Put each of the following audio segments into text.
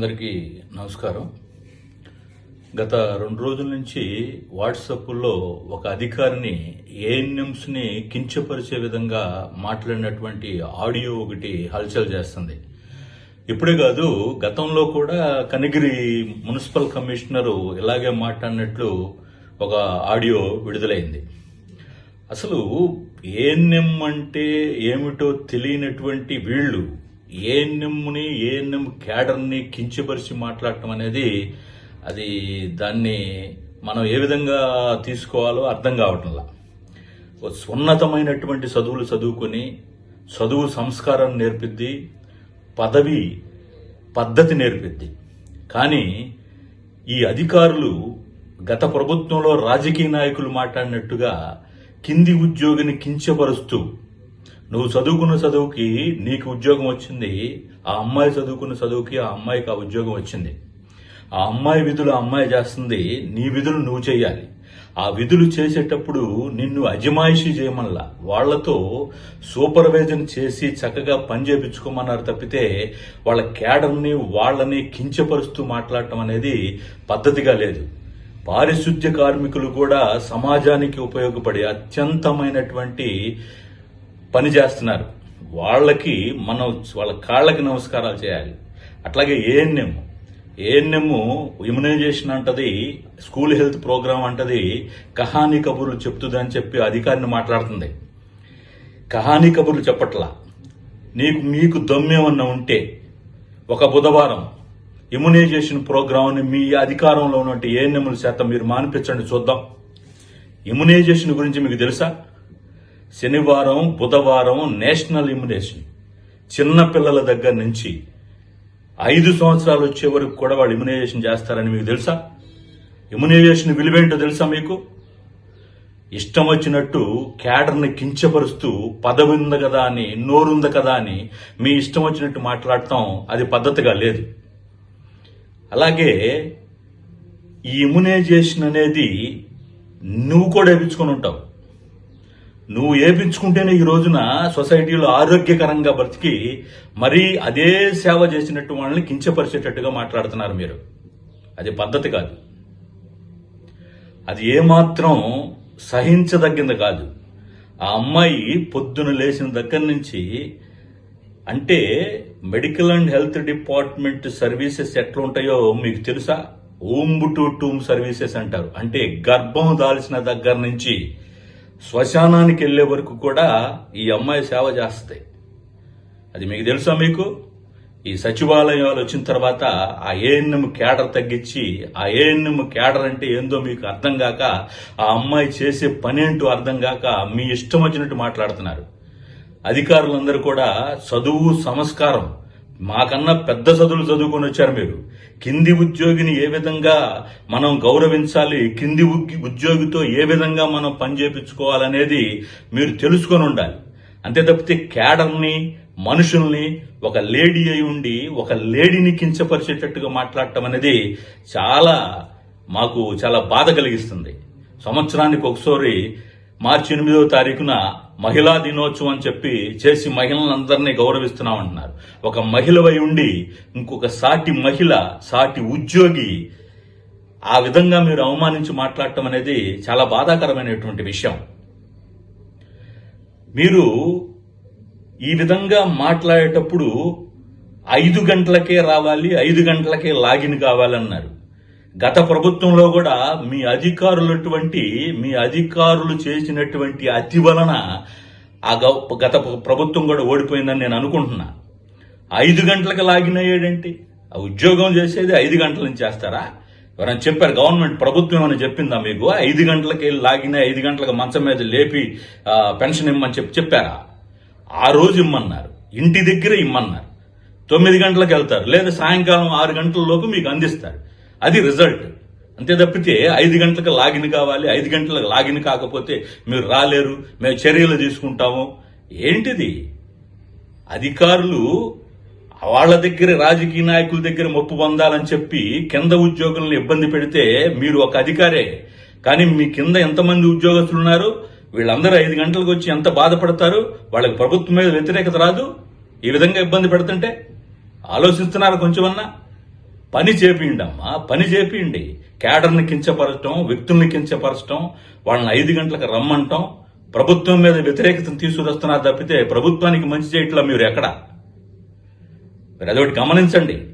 అందరికీ నమస్కారం. గత రెండు రోజుల నుంచి వాట్సాప్లో ఒక అధికారిని ఏఎన్ఎంస్ని కించపరిచే విధంగా మాట్లాడినటువంటి ఆడియో ఒకటి హల్చల్ చేస్తుంది. ఇప్పుడే కాదు గతంలో కూడా కనిగిరి మున్సిపల్ కమిషనరు ఇలాగే మాట్లాడినట్లు ఒక ఆడియో విడుదలైంది. అసలు ఏఎన్ఎం అంటే ఏమిటో తెలియనటువంటి వీళ్ళు ఏఎన్ఎంని ఏఎన్ఎం క్యాడర్ని కించపరిచి మాట్లాడటం అనేది అది దాన్ని మనం ఏ విధంగా తీసుకోవాలో అర్థం కావటంలా. సున్నతమైనటువంటి చదువులు చదువుకొని చదువు సంస్కారం నేర్పిద్ది పదవి పద్ధతి నేర్పిద్ది. కానీ ఈ అధికారులు గత ప్రభుత్వంలో రాజకీయ నాయకులు మాట్లాడినట్టుగా కింది ఉద్యోగిని కించపరుస్తూ నువ్వు చదువుకున్న చదువుకి నీకు ఉద్యోగం వచ్చింది ఆ అమ్మాయి చదువుకున్న చదువుకి ఆ అమ్మాయికి ఆ ఉద్యోగం వచ్చింది. ఆ అమ్మాయి విధులు ఆ అమ్మాయి చేస్తుంది నీ విధులు నువ్వు చేయాలి. ఆ విధులు చేసేటప్పుడు నిన్ను అజమాయిషీ చేయమల్లా వాళ్ళతో సూపర్వైజన్ చేసి చక్కగా పని చేపించుకోమన్నారు తప్పితే వాళ్ళ క్యాడర్ని వాళ్ళని కించపరుస్తూ మాట్లాడటం అనేది పద్ధతిగా లేదు. పారిశుద్ధ్య కార్మికులు కూడా సమాజానికి ఉపయోగపడే అత్యంతమైనటువంటి పని చేస్తున్నారు వాళ్ళకి మనం వాళ్ళ కాళ్ళకి నమస్కారాలు చేయాలి. అట్లాగే ఏఎన్ఎం. ఏఎన్ఎం ఇమ్యునైజేషన్ అంటది స్కూల్ హెల్త్ ప్రోగ్రామ్ అంటది కహానీ కబుర్లు చెప్తుందని చెప్పి అధికారిని మాట్లాడుతుంది. కహానీ కబుర్లు చెప్పట్లా. నీకు మీకు దమ్మేమన్నా ఉంటే ఒక బుధవారం ఇమ్యునైజేషన్ ప్రోగ్రామ్ని మీ అధికారంలో ఉన్నట్టు ఏఎన్ఎంల శాతం మీరు మానిపించండి చూద్దాం. ఇమ్యునైజేషన్ గురించి మీకు తెలుసా? శనివారం బుధవారం నేషనల్ ఇమ్యునేషన్. చిన్న పిల్లల దగ్గర నుంచి ఐదు సంవత్సరాలు వచ్చే వరకు కూడా వాళ్ళు ఇమ్యునైజేషన్ చేస్తారని మీకు తెలుసా? ఇమ్యునైజేషన్ విలువేంటో తెలుసా మీకు? ఇష్టం వచ్చినట్టు క్యాడర్ని కించపరుస్తూ పదవి ఉంది కదా అని నోరుంది కదా అని మీ ఇష్టం వచ్చినట్టు మాట్లాడటం అది పద్ధతిగా లేదు. అలాగే ఈ ఇమ్యునైజేషన్ అనేది నువ్వు కూడా వేయించుకొని ఉంటావు. నువ్వు ఏపించుకుంటేనే ఈ రోజున సొసైటీలో ఆరోగ్యకరంగా బ్రతికి మరీ అదే సేవ చేసినట్టు వాళ్ళని కించపరిచేటట్టుగా మాట్లాడుతున్నారు మీరు. అది పద్ధతి కాదు. అది ఏమాత్రం సహించదగ్గింది కాదు. ఆ అమ్మాయి పొద్దున లేచిన దగ్గర నుంచి అంటే medical and health department services ఎట్లా ఉంటాయో మీకు తెలుసా? ఓంబు టు టూమ్ సర్వీసెస్ అంటారు. అంటే గర్భం దాల్చిన దగ్గర నుంచి శ్మశానానికి వెళ్ళే వరకు కూడా ఈ అమ్మాయి సేవ చేస్తాయి అది మీకు తెలుసా మీకు? ఈ సచివాలయాలు వచ్చిన తర్వాత ఆ ఏఎన్ఎం క్యాడర్ తగ్గించి ఆ ఏఎన్ఎం క్యాడర్ అంటే ఏందో మీకు అర్థం కాక ఆ అమ్మాయి చేసే పని ఏంటో అర్థం కాక మీ ఇష్టం వచ్చినట్టు మాట్లాడుతున్నారు. అధికారులందరూ కూడా చదువు సంస్కారం మాకన్నా పెద్ద చదువులు చదువుకొని వచ్చారు మీరు. కింది ఉద్యోగిని ఏ విధంగా మనం గౌరవించాలి కింది ఉద్యోగితో ఏ విధంగా మనం పనిచేపించుకోవాలనేది మీరు తెలుసుకొని ఉండాలి. అంతే తప్పితే క్యాడర్ని మనుషుల్ని ఒక లేడీ అయి ఉండి ఒక లేడీని కించపరిచేటట్టుగా మాట్లాడటం అనేది చాలా మాకు చాలా బాధ కలిగిస్తుంది. సంవత్సరానికి ఒకసారి మార్చి ఎనిమిదవ తారీఖున మహిళా దినోత్సవం అని చెప్పి చేసి మహిళలందరినీ గౌరవిస్తున్నామంటున్నారు. ఒక మహిళవై ఉండి ఇంకొక సాటి మహిళ సాటి ఉద్యోగి ఆ విధంగా మీరు అవమానించి మాట్లాడటం అనేది చాలా బాధాకరమైనటువంటి విషయం. మీరు ఈ విధంగా మాట్లాడేటప్పుడు ఐదు గంటలకే రావాలి ఐదు గంటలకే లాగిన్ కావాలన్నారు. గత ప్రభుత్వంలో కూడా మీ అధికారులటువంటి మీ అధికారులు చేసినటువంటి అతి వలన ఆ గ- గత ప్రభుత్వం కూడా ఓడిపోయిందని నేను అనుకుంటున్నా. ఐదు గంటలకు లాగిన్ ఏడంటి ఆ ఉద్యోగం చేసేది ఐదు గంటల నుంచి చేస్తారా? ఎవరైనా చెప్పారు గవర్నమెంట్ ప్రభుత్వం ఏమైనా చెప్పిందా మీకు? ఐదు గంటలకి వెళ్ళి లాగిన ఐదు గంటలకు మంచం మీద లేపి పెన్షన్ ఇమ్మని చెప్పి చెప్పారా? ఆ రోజు ఇమ్మన్నారు. ఇంటి దగ్గర ఇమ్మన్నారు. తొమ్మిది గంటలకు వెళ్తారు. లేదా సాయంకాలం ఆరు గంటల లోపు మీకు అందిస్తారు. అది రిజల్ట్ అంతే తప్పితే ఐదు గంటలకు లాగిన్ కావాలి ఐదు గంటలకు లాగిన్ కాకపోతే మీరు రాలేరు మేము చర్యలు తీసుకుంటాము. ఏంటిది? అధికారులు వాళ్ళ దగ్గర రాజకీయ నాయకుల దగ్గర మొప్పు పొందాలని చెప్పి కింద ఉద్యోగులను ఇబ్బంది పెడితే మీరు ఒక అధికారే. కానీ మీ కింద ఎంతమంది ఉద్యోగస్తులు ఉన్నారు? వీళ్ళందరూ ఐదు గంటలకు వచ్చి ఎంత బాధపడతారు? వాళ్ళకి ప్రభుత్వం మీద వ్యతిరేకత రాదు? ఈ విధంగా ఇబ్బంది పెడుతుంటే? ఆలోచిస్తున్నారు కొంచెమన్నా? పని చేపియండి అమ్మా పని చేపియండి కేడర్ని కించపరచడం వ్యక్తుల్ని కించపరచడం వాళ్ళని ఐదు గంటలకు రమ్మంటాం ప్రభుత్వం మీద వ్యతిరేకతను తీసుకొస్తున్నారు తప్పితే ప్రభుత్వానికి మంచి చేయట్లా మీరు ఎక్కడ? మీరు అదొకటి గమనించండి.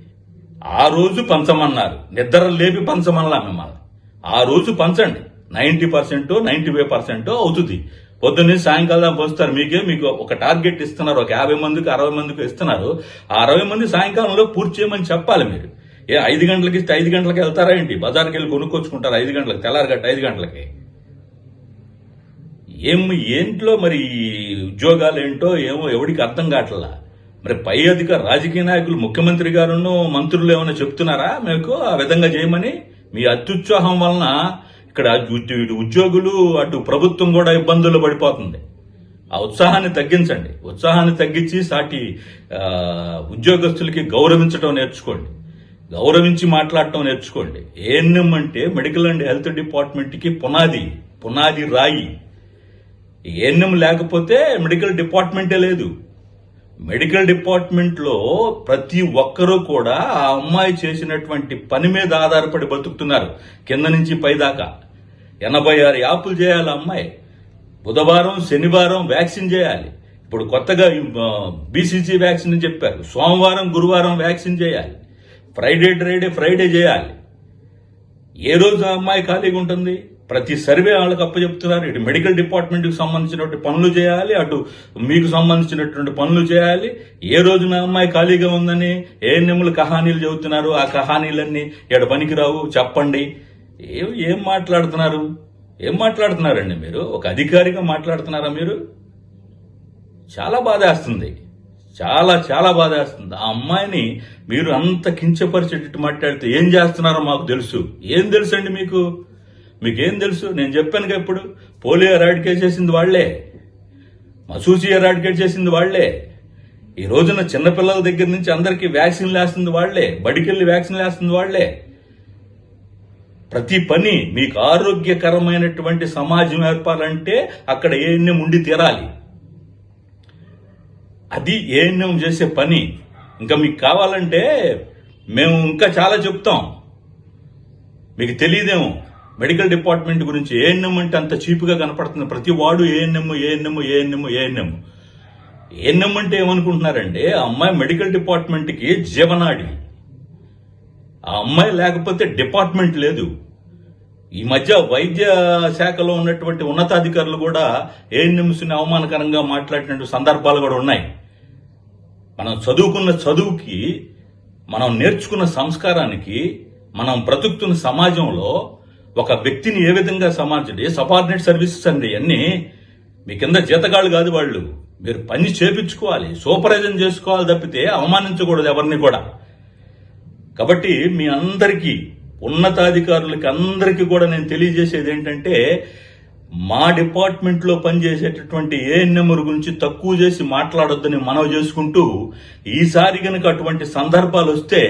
ఆ రోజు పంచమన్నారు. నిద్ర లేపి పంచమనలా మిమ్మల్ని. ఆ రోజు పంచండి. Ninety percent ninety five percent అవుతుంది. పొద్దున్నే సాయంకాలం పోస్తారు మీకే మీకు ఒక టార్గెట్ ఇస్తున్నారు. ఒక యాభై మందికి అరవై మందికి ఇస్తున్నారు. ఆ అరవై మంది సాయంకాలంలో పూర్తి చేయమని చెప్పాలి మీరు. ఏ ఐదు గంటలకి ఇస్తే ఐదు గంటలకి వెళ్తారా ఏంటి? బజార్కి వెళ్ళి కొనుక్కొచ్చుకుంటారు ఐదు గంటలకు? తెల్లారగట్ట ఐదు గంటలకి. ఏం ఏంట్లో మరి ఉద్యోగాలు ఏంటో ఏమో ఎవడికి అర్థం కావట్లా? మరి పై అధికార రాజకీయ నాయకులు ముఖ్యమంత్రి గారును మంత్రులు ఏమైనా చెప్తున్నారా మీకు? ఆ విధంగా చేయమని? మీ అత్యుత్సాహం వలన ఇక్కడ ఇటు ఉద్యోగులు అటు ప్రభుత్వం కూడా ఇబ్బందుల్లో పడిపోతుంది. ఆ ఉత్సాహాన్ని తగ్గించండి. ఉత్సాహాన్ని తగ్గించి సాటి ఉద్యోగస్తులకి గౌరవించడం నేర్చుకోండి. గౌరవించి మాట్లాడటం నేర్చుకోండి. ఏఎన్ఎం అంటే మెడికల్ అండ్ హెల్త్ డిపార్ట్మెంట్కి పునాది పునాది రాయి. ఏఎన్ఎం లేకపోతే మెడికల్ డిపార్ట్మెంటే లేదు. మెడికల్ డిపార్ట్మెంట్లో ప్రతి ఒక్కరూ కూడా ఆ అమ్మాయి చేసినటువంటి పని మీద ఆధారపడి బతుకుతున్నారు కింద నుంచి పైదాకా. ఎనభై ఆరు యాపులు చేయాలి అమ్మాయి. బుధవారం శనివారం వ్యాక్సిన్ చేయాలి. ఇప్పుడు కొత్తగా బీసీసీ వ్యాక్సిన్ అని చెప్పారు. సోమవారం గురువారం వ్యాక్సిన్ చేయాలి. ఫ్రైడే ట్రైడే ఫ్రైడే చేయాలి. ఏ రోజు ఆ అమ్మాయి ఖాళీగా ఉంటుంది? ప్రతి సర్వే వాళ్ళకి అప్పచెప్తున్నారు. ఇటు మెడికల్ డిపార్ట్మెంట్కి సంబంధించినటువంటి పనులు చేయాలి అటు మీకు సంబంధించినటువంటి పనులు చేయాలి. ఏ రోజు నా అమ్మాయి ఖాళీగా ఉందని ఏ నెమ్ములు కహానీలు చెబుతున్నారు? ఆ కహానీలన్నీ ఇక్కడ పనికిరావు? చెప్పండి. ఏం ఏం మాట్లాడుతున్నారు? ఏం మాట్లాడుతున్నారండి మీరు? ఒక అధికారిగా మాట్లాడుతున్నారా మీరు? చాలా బాధేస్తుంది. చాలా చాలా బాధేస్తుంది ఆ అమ్మాయిని మీరు అంత కించపరిచేటట్టు మాట్లాడితే ఏం చేస్తున్నారో మాకు తెలుసు. ఏం తెలుసు అండి మీకు? మీకేం తెలుసు? నేను చెప్పాను కదా ఇప్పుడు. పోలియో ఎరాడికేట్ చేసింది వాళ్ళే. మసూచి ఎరాడికేట్ చేసింది వాళ్ళే. ఈ రోజున చిన్నపిల్లల దగ్గర నుంచి అందరికీ వ్యాక్సిన్ వేస్తుంది వాళ్ళే. బడికెళ్ళి వ్యాక్సిన్లు వేస్తుంది వాళ్ళే. ప్రతి పని మీకు ఆరోగ్యకరమైనటువంటి సమాజం ఏర్పాలంటే అక్కడ ఏ ఉండి తీరాలి. అది ఏఎన్ఎం చేసే పని. ఇంకా మీకు కావాలంటే మేము ఇంకా చాలా చెప్తాం. మీకు తెలియదేమో. మెడికల్ డిపార్ట్మెంట్ గురించి ఏఎన్ఎం అంటే అంత చీప్గా కనపడుతుంది. ప్రతి వాడు ANM ANM ANM ANM. ANM అంటే ఏమనుకుంటున్నారంటే ఆ అమ్మాయి మెడికల్ డిపార్ట్మెంట్కి జీవనాడి. ఆ అమ్మాయి లేకపోతే డిపార్ట్మెంట్ లేదు. ఈ మధ్య వైద్య శాఖలో ఉన్నటువంటి ఉన్నతాధికారులు కూడా ఏఎన్ఎంస్ని అవమానకరంగా మాట్లాడినటువంటి సందర్భాలు కూడా ఉన్నాయి. మనం చదువుకున్న చదువుకి మనం నేర్చుకున్న సంస్కారానికి మనం బ్రతుకుతున్న సమాజంలో ఒక వ్యక్తిని ఏ విధంగా సమాజండి సబార్డినేట్ సర్వీసెస్ అండి అన్ని మీ కింద జీతగాళ్ళు కాదు వాళ్ళు. మీరు పని చేపించుకోవాలి సూపర్వైజన్ చేసుకోవాలి తప్పితే అవమానించకూడదు ఎవరిని కూడా. కాబట్టి మీ అందరికీ ఉన్నతాధికారులకి అందరికీ కూడా నేను తెలియజేసేది ఏంటంటే మా డిపార్ట్మెంట్లో పనిచేసేటటువంటి ఏ నెంబర్ గురించి తక్కువ చేసి మాట్లాడొద్దని మనవి చేసుకుంటూ ఈసారి కనుక అటువంటి సందర్భాలు వస్తే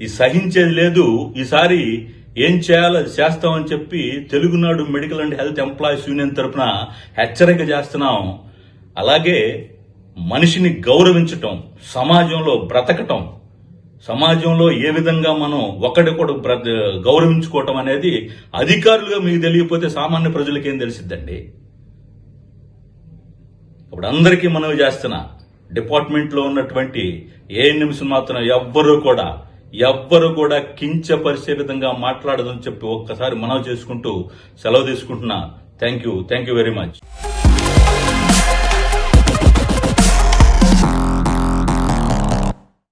ఈ సహించేది లేదు. ఈసారి ఏం చేయాలో అది చేస్తామని చెప్పి Telugunadu medical and health employees union తరఫున హెచ్చరిక చేస్తున్నాం. అలాగే మనిషిని గౌరవించటం సమాజంలో బ్రతకటం సమాజంలో ఏ విధంగా మనం ఒకటికొకడు బ్ర- గౌరవించుకోవటం అనేది అధికారులుగా మీకు తెలియకపోతే సామాన్య ప్రజలకేం తెలిసిద్దండి? ఇప్పుడు అందరికీ మనవి చేస్తున్నా డిపార్ట్మెంట్లో ఉన్నటువంటి ఏ నిమిషం మాత్రం ఎవ్వరూ కూడా ఎవ్వరు కూడా కించపరిచే విధంగా మాట్లాడదని చెప్పి ఒక్కసారి మనవి చేసుకుంటూ సెలవు తీసుకుంటున్నా. Thank you thank you very much